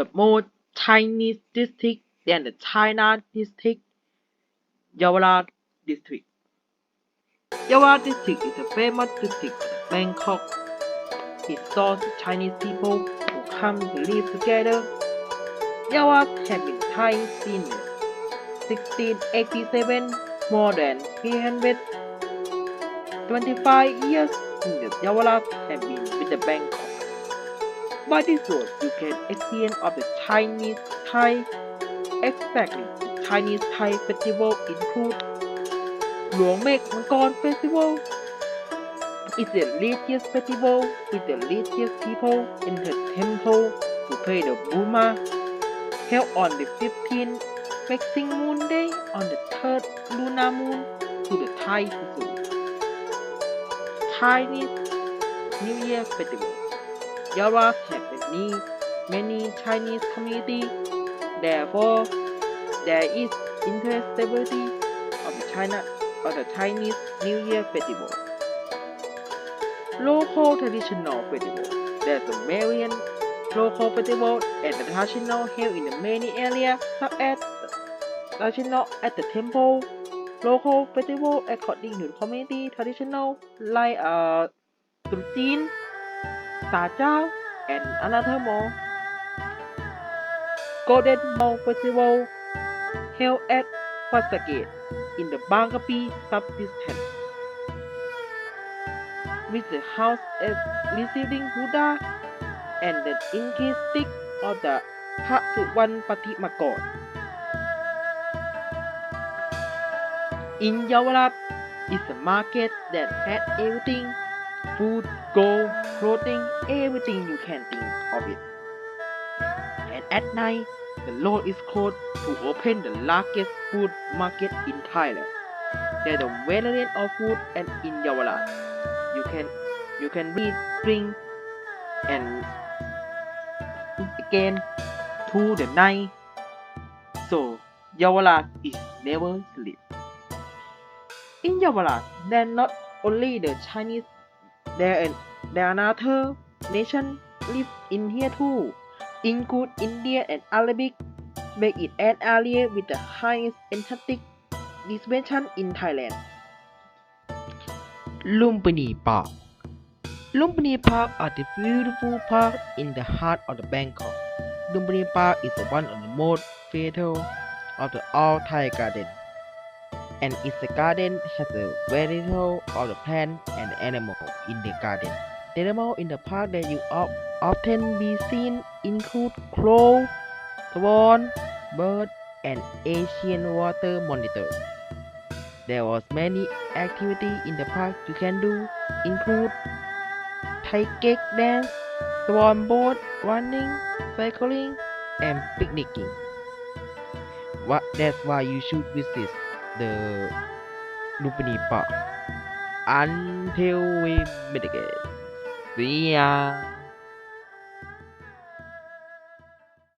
the most Chinese district than the China district, Yawara district. Yawara district is a famous district of Bangkok. It stores Chinese people who come to live together. Yawas have been Thai since 1687, more than 325 years in the Yawaras have been with the Bangkok. By this word, you can at the end of the Chinese Thai, exactly the Chinese Thai festival include Luang Mek Mangkon Festival. It's the religious festival with the religious people in the temple to pay the Buma, held on the 15th waxing moon day on the third lunar moon to the Thai people. Chinese New Year Festival. Yawas have many, many Chinese community. Therefore, there is interestability of China of the Chinese New Year Festival. Local traditional festival. There's a million local festival and the traditional held in many areas such as traditional at the temple. Local festival according to the community traditional like uh ต Sajau, and another more. Golden Mall Festival, held at Wasagate in the Bangapi sub-district. With the house as receiving Buddha and the inky stick of the Pasuwan Patimagon. In Yavarat is a market that had everything food, gold, clothing, everything you can think of it. And at night, the road is called to open the largest food market in Thailand. There's a variety of food and in Yawarat. You can you can read, drink, and eat again to the night. So Yawarat is never sleep. In Yawarat, there are not only the Chinese there there are another nation live in here too, include India and Arabic, make it an area with the highest ethnic dimension in Thailand. Lumpini Park Lumpini Park are the beautiful park in the heart of the Bangkok. Lumpini Park is one of the most fatal of the all Thai garden. And its garden has a variety of the plant and animal in the garden. The animal in the park that you of, often be seen include crow, swan, bird, and Asian water monitor. There was many activity in the park you can do, include cake dance, swan boat, running, cycling, and picnicking. What, that's why you should visit the Lumpini Park. Until we meet again. See ya.